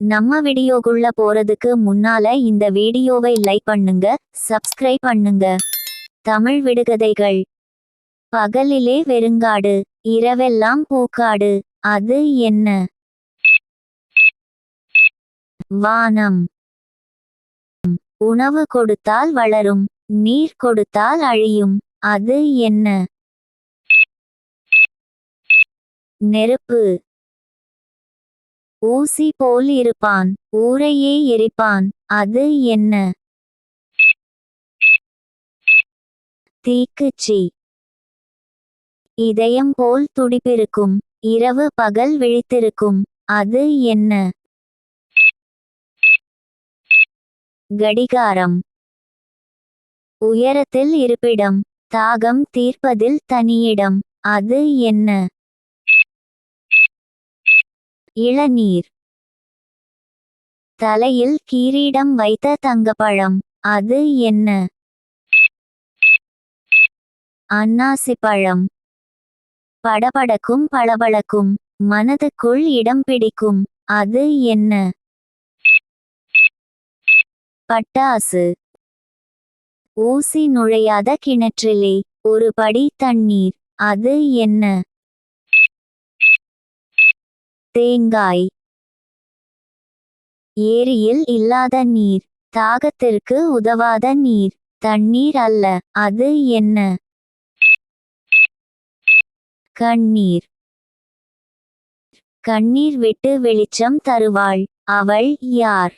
நம்ம வீடியோக்குள்ள போறதுக்கு முன்னால இந்த வீடியோவை லைக் பண்ணுங்க சப்ஸ்கிரைப் பண்ணுங்க. தமிழ் விடுகதைகள். பகலிலே வெறுங்காடு இரவெல்லாம் பூக்காடு அது என்ன? வானம். உணவு கொடுத்தால் வளரும் நீர் கொடுத்தால் அழியும் அது என்ன? நெருப்பு. ஊசி போல் இருப்பான் ஊரையே எரிப்பான் அது என்ன? தீக்குச்சி. இதயம் போல் துடிப்பிருக்கும் இரவு பகல் விழித்திருக்கும் அது என்ன? கடிகாரம். உயரத்தில் இருப்பிடம் தாகம் தீர்ப்பதில் தனியிடம் அது என்ன? இளநீர். தலையில் கிரீடம் வைத்த தங்கப்பழம். அது என்ன? அன்னாசி பழம் படபடக்கும் பளபளக்கும். மனதுக்குள் இடம் பிடிக்கும். அது என்ன? பட்டாசு. ஊசி நுழையாத கிணற்றிலே. ஒரு படி தண்ணீர். அது என்ன? தேங்காய். ஏரியில் இல்லாத நீர். தாகத்திற்கு உதவாத நீர். தண்ணீர் அல்ல. அது என்ன? கண்ணீர். கண்ணீர் விட்டு வெளிச்சம் தருவாள். அவள் யார்?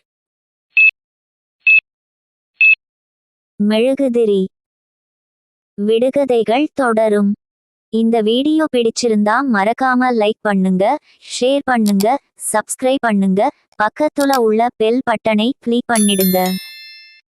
மெழுகுதிரி. விடுகதைகள் தொடரும். இந்த வீடியோ பிடிச்சிருந்தா மறக்காம லைக் பண்ணுங்க ஷேர் பண்ணுங்க சப்ஸ்கிரைப் பண்ணுங்க பக்கத்துல உள்ள பெல் பட்டனை கிளிக் பண்ணிடுங்க.